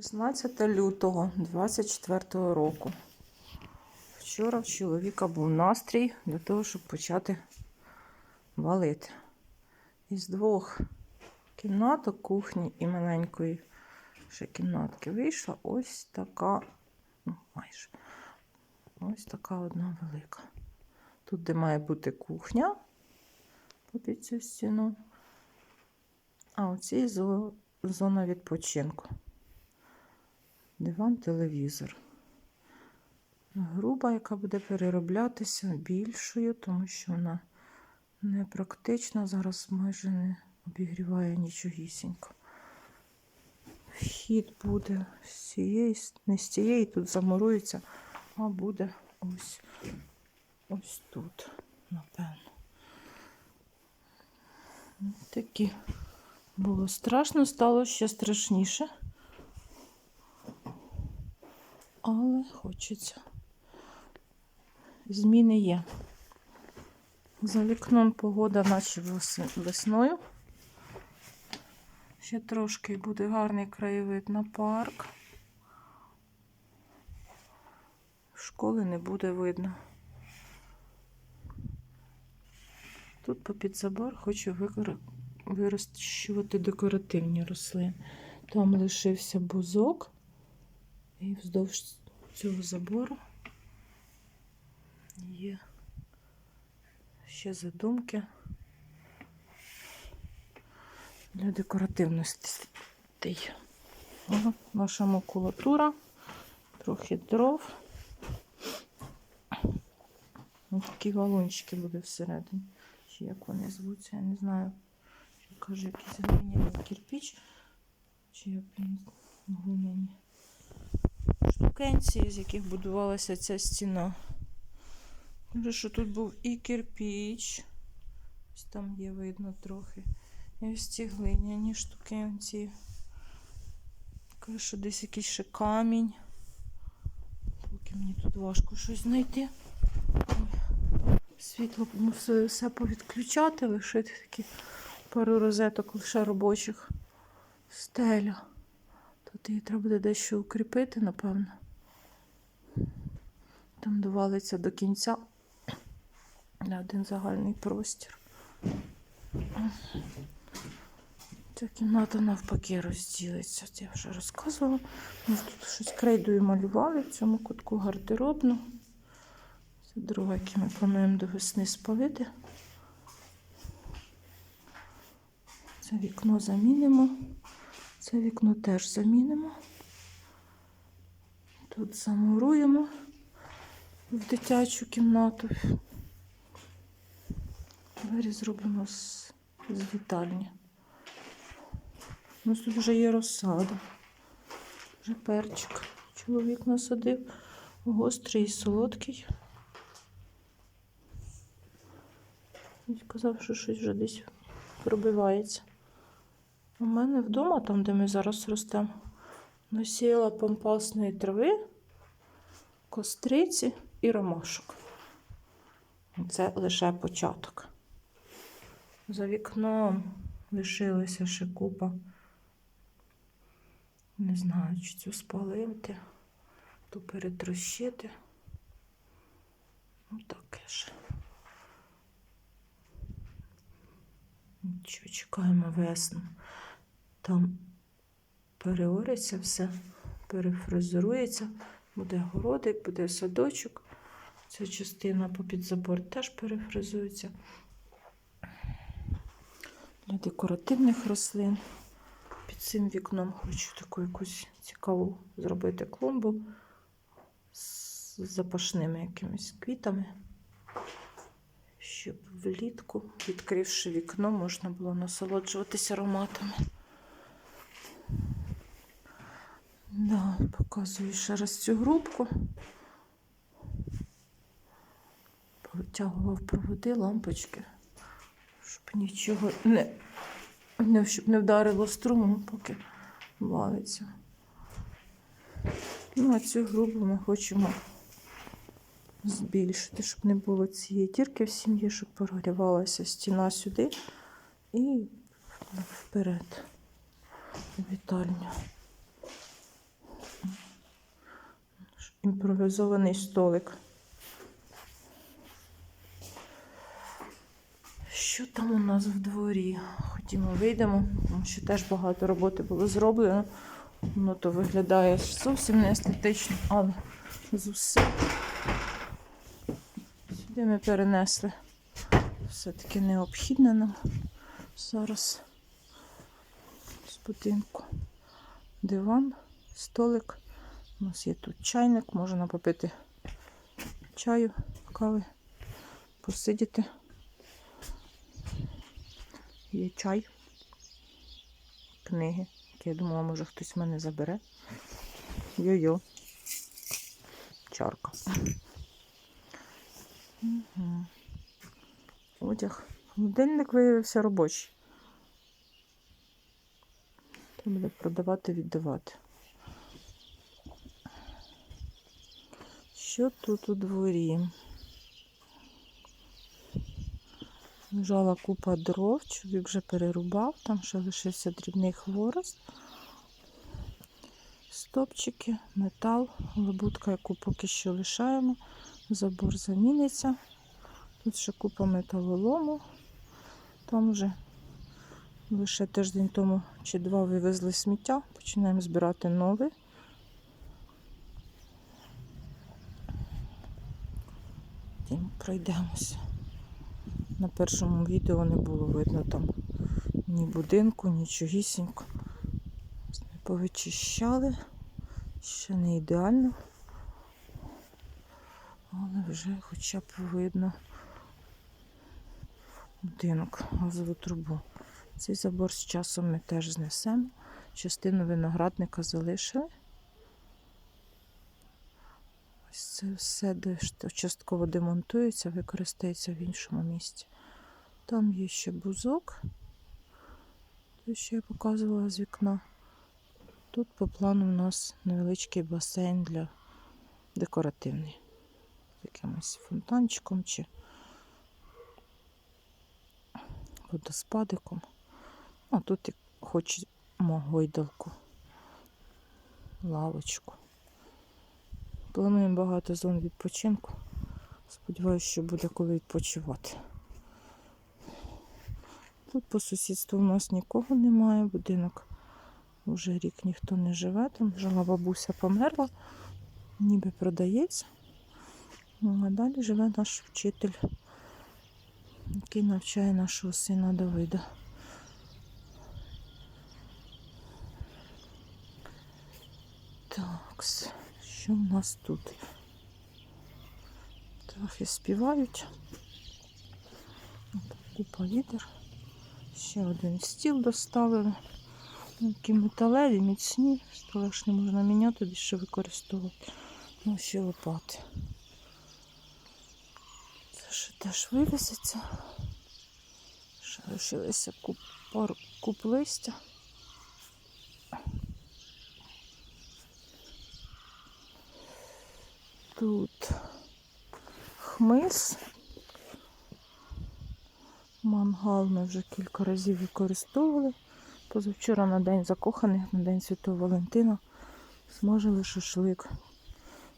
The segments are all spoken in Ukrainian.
16 лютого 24 року. Вчора в чоловіка був настрій для того, щоб почати валити. Із двох кімнаток, кухні і маленької ще кімнатки вийшла ось така, ну, майже, ось така одна велика. Тут, де має бути кухня під цю стіну, а оцій зо- зона відпочинку. Диван, телевізор. Груба, яка буде перероблятися більшою, тому що вона не практична, зараз майже не обігріває нічогісінько. Вхід буде з цієї, не з цієї, тут замурується, а буде ось, ось тут, напевно. Такі. Було страшно, стало ще страшніше. Але хочеться. Зміни є. За вікном погода, наче весною. Ще трошки буде гарний краєвид на парк. Школи не буде видно. Тут попід забор хочу вирощувати декоративні рослини. Там лишився бузок. І вздовж цього забору є ще задумки для декоративності. Наша макулатура, трохи дров. Ось такі валунчики буде всередині. Чи як вони звуться, я не знаю. Чи каже, якийсь глиняний кирпіч, чи як він глиняні штукенці, з яких будувалася ця стіна. Каже, що тут був і кирпіч, ось там є видно трохи. І ось ці глиняні штукенці. Каже, що десь якийсь ще камінь. Поки мені тут важко щось знайти. Світло мусили все повідключати, лишити такі пару розеток лише робочих стеля. Тут її треба буде дещо укріпити, напевно. Там довалиться до кінця на один загальний простір. Ця кімната навпаки розділиться. Це я вже розказувала. Ми тут щось крейдою малювали в цьому кутку гардеробну. Це друга, яку ми плануємо до весни спалити. Це вікно замінимо. Це вікно теж замінимо. Тут замуруємо в дитячу кімнату. Двері зробимо з, з вітальні. У нас тут вже є розсада. Вже перчик. Чоловік насадив. Гострий і солодкий. Він сказав, що щось вже десь пробивається. У мене вдома, там, де ми зараз ростемо, насіяла пампасної трави, костриці і ромашок. Це лише початок. За вікном лишилася ще купа. Не знаю, чи цю спалити, ту перетрощити. Ну, таке ж. Чекаємо весну. Там переориться все, перефрезерується, буде городик, буде садочок. Ця частина попід забор теж перефрезується. Для декоративних рослин. Під цим вікном хочу таку якусь цікаву зробити клумбу з запашними якимись квітами, щоб влітку, відкривши вікно, можна було насолоджуватися ароматами. Да, показую ще раз цю грубку. Повитягував проводи, лампочки, щоб нічого не, не, щоб не вдарило струмом, поки валиться. Ну, а цю грубу ми хочемо збільшити, щоб не було цієї дірки в сім'ї, щоб прогрівалася стіна сюди і вперед вітальню. Імпровізований столик. Що там у нас в дворі? Ходімо, вийдемо, тому що теж багато роботи було зроблено. Воно то виглядає зовсім не естетично, але зусиль. Сюди ми перенесли все-таки необхідне нам зараз з будинку. Диван, столик. У нас є тут чайник, можна попити чаю, кави, посидіти. Є чай, книги. Я думала, може хтось мене забере. Йо-йо. Чарка. Угу. Одяг. Холодильник виявився робочий. Треба буде продавати, віддавати. Що тут у дворі? Лежала купа дров, чоловік вже перерубав, там ще лишився дрібний хворост, стопчики, метал, лабутка, яку поки що лишаємо, забор заміниться. Тут ще купа металолому. Там вже лише тиждень тому чи два вивезли сміття, починаємо збирати новий. Пройдемося. На першому відео не було видно там ні будинку, нічогісінько. Повичищали. Ще не ідеально. Але вже хоча б видно будинок, газову трубу. Цей забор з часом ми теж знесемо. Частину виноградника залишили. Ось це все де частково демонтується, використається в іншому місці. Там є ще бузок, те, що я показувала з вікна. Тут по плану у нас невеличкий басейн для декоративний. З якимось фонтанчиком чи водоспадиком. А тут і хочемо гойдалку, лавочку. Плануємо багато зон відпочинку. Сподіваюся, що буде коли відпочивати. Тут по сусідству у нас нікого немає, будинок вже рік ніхто не живе, там жила бабуся померла, ніби продається. Ну, а далі живе наш вчитель, який навчає нашого сина Давида. Так, що в нас тут? Трохи співають. Купа відер. Ще один стіл доставили. Такі металеві, міцні, столеш не можна міняти, більше використовувати. Ну, ще лопати. Це ще теж вивезеться. Ще лишилися куп, куп листя. Тут хмиз. Мангал ми вже кілька разів використовували. Позавчора на День закоханих, на День Святого Валентина. Смажили шашлик.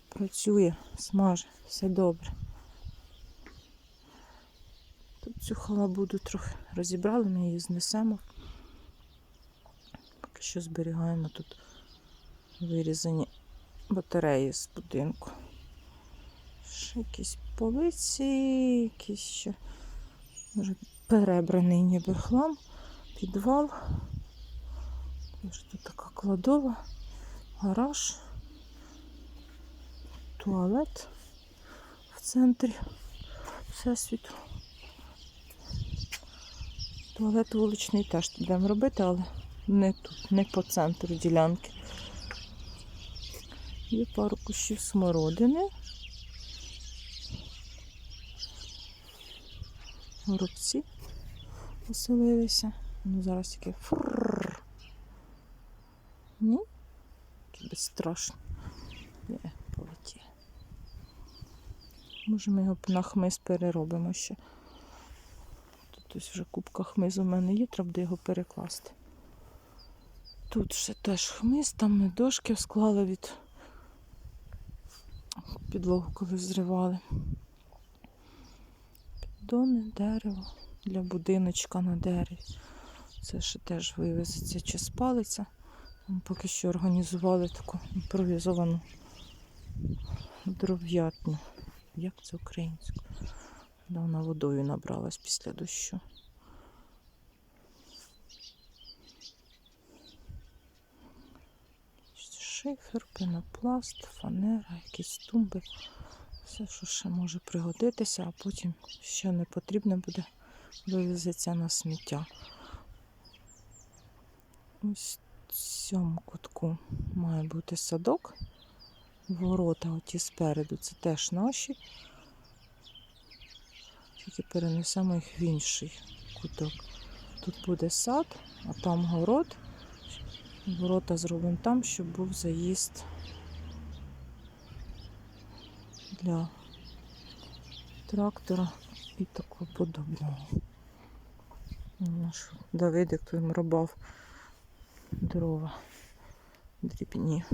Працює, смаже, все добре. Тут цю халабуду трохи розібрали, ми її знесемо. Поки що зберігаємо тут вирізані батареї з будинку. Ще якісь полиці, якісь ще може перебраний ніби хлам, підвал. Тут така кладова, гараж, туалет в центрі Всесвіту. Туалет вуличний теж будемо робити, але не тут, не по центру ділянки. Є пару кущів смородини. Горобці оселилися. Ну, зараз таке фрррр. Ні? Такі безстрашні. Ні, полетіли. Може ми його на хмиз переробимо ще. Тут ось вже кубка хмизу в мене є, треба буде його перекласти. Тут ще теж хмиз, там ми дошки склали від підлогу коли зривали. Піддони, дерево для будиночка на дереві. Це ще теж вивезеться чи спалиться. Поки що організували таку імпровізовану дров'ятну. Як це українською? Вона водою набралась після дощу. Шифер, пенопласт, фанера, якісь тумби. Все, що ще може пригодитися, а потім що не потрібне буде, вивезеться на сміття. Ось в цьому кутку має бути садок. Ворота оті спереду це теж наші. Тільки перенесемо їх в інший куток. Тут буде сад, а там город. Ворота зробимо там, щоб був заїзд для трактора і такого подобного. Наш Давидик тут рубав дрова дрібні.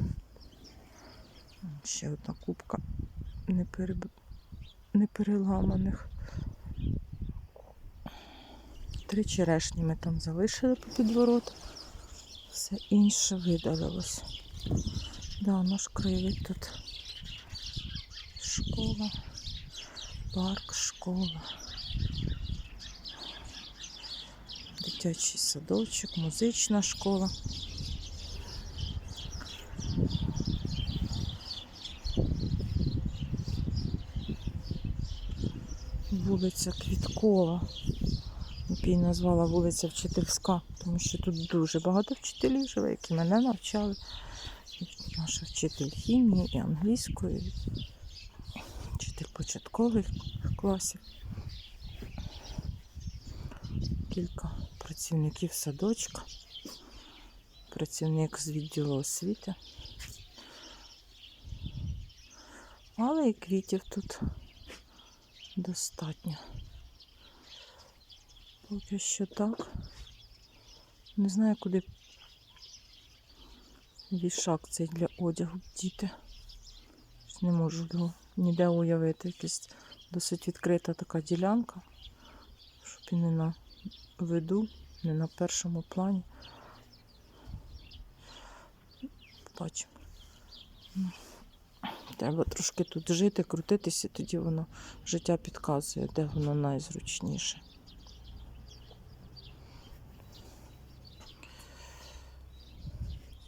Ще одна кубка не, переб... не переламаних. Три черешні ми там залишили по підворот. Все інше видалилось. Да, наш краєвид тут школа, парк, школа, дитячий садочок, музична школа. Вулиця Квіткова. Який назвала вулиця Вчительська, тому що тут дуже багато вчителів живе, які мене навчали. Наша вчитель хімії і англійської, вчитель початкових класів. Кілька працівників садочка, працівник з відділу освіти. Але і квітів тут достатньо. Поки що так. Не знаю, куди вішак цей для одягу діти. Не можу його ніде уявити. Якась досить відкрита така ділянка, щоб і не на виду, не на першому плані. Бачимо. Треба трошки тут жити, крутитися, тоді воно життя підказує, де воно найзручніше.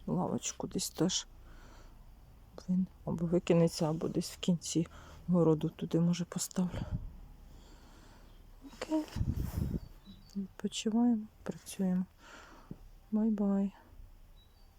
Лавочку десь теж блин, або викинеться, або десь в кінці городу туди може поставлю. Окей. Відпочиваємо, працюємо. Бай-бай.